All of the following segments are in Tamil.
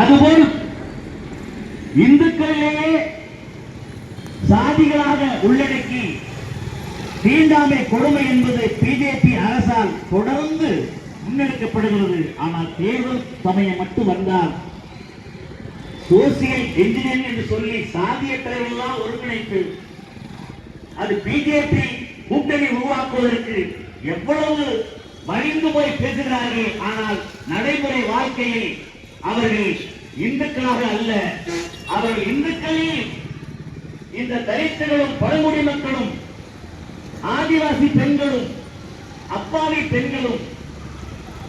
அதுபோல் இந்துக்களிலேயே சாதிகளாக உள்ளடக்கி தீண்டாமை கொடுமை என்பது பிஜேபி அரசால் தொடர்ந்து முன்னெடுக்கப்படுகிறது. ஆனால் தேர்தல் சமயம் மட்டும் வந்தால் சோசியல் இன்ஜினியரிங் என்று சொல்லி சாதிய எல்லாம் ஒருங்கிணைத்து அது பிஜேபி கூட்டணி உருவாக்குவதற்கு எவ்வளவு மறைந்து போய் பேசுகிறார்கள். ஆனால் நடைமுறை வாழ்க்கையை அவர்கள் இந்துக்களாக அல்ல. அவர்கள் இந்துக்களில் இந்த தலித்துகளும் பழங்குடி மக்களும் ஆதிவாசி பெண்களும் அப்பாவி பெண்களும்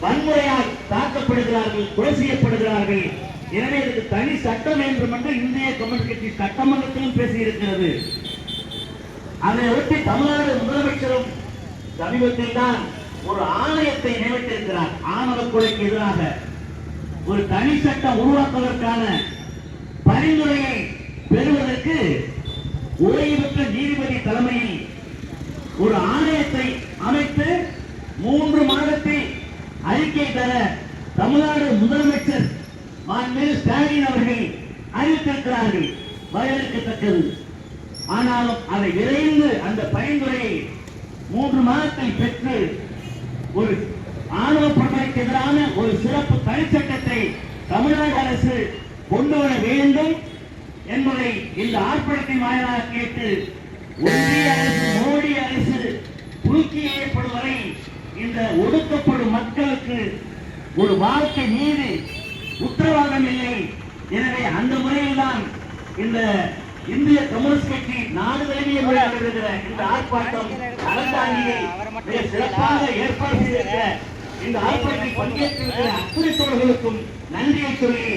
வன்முறையால் தாக்கப்படுகிறார்கள் கொலை செய்யப்படுகிறார்கள். எனவே இதுக்கு தனி சட்டம் என்று மட்டும் இந்திய கம்யூனிஸ்ட் கட்சி சட்டமன்றத்திலும் பேசியிருக்கிறது. அதை ஒட்டி தமிழ்நாடு முதலமைச்சரும் சமீபத்தில் தான் ஒரு ஆணையத்தை நியமித்திருக்கிறார். ஆணவ கொலைக்கு எதிராக. ஒரு தனி சட்டம் உருவாக்குவதற்கான பரிந்துரையை பெறுவதற்கு ஓய்வு பெற்ற நீதிபதி தலைமையில் ஒரு ஆணையத்தை அமைத்து மூன்று மாதத்தில் அறிக்கை தர தமிழ்நாடு முதலமைச்சர் மாண்புமிகு ஸ்டாலின் அவர்கள் அறிவித்திருக்கிறார்கள். வரவேற்கத்தக்கது. ஆனாலும் அதை விரைந்து அந்த பரிந்துரையை மூன்று மாதத்தில் பெற்று ஒரு ஆணவ பண்பைக்கு எதிரான ஒரு சிறப்பு தனிச்சட்டம் அரசு கொண்டு வர வேண்டும் என்பதை இந்த ஆர்ப்பாட்டத்தின் வாயிலாக கேட்டு ஒன்றிய அரசு மோடி அரசு தூக்கி எறியப்படும் வரை இந்த ஒடுக்கப்படும் மக்களுக்கு ஒரு வாழ்க்கை மீது உத்தரவாதம் இல்லை. எனவே அந்த முறையில்தான் இந்த இந்திய கம்யூனிஸ்ட் கட்சி நாடு தழுவிய முறையில் இந்த ஆர்ப்பாட்டம் அரசாங்கியை மிக சிறப்பாக ஏற்பாடு செய்திருக்க இந்த ஆர்ப்பாட்டத்தில் பங்கேற்றிருக்கிற அத்துறை தோழர்களுக்கும் நன்றியை சொல்லி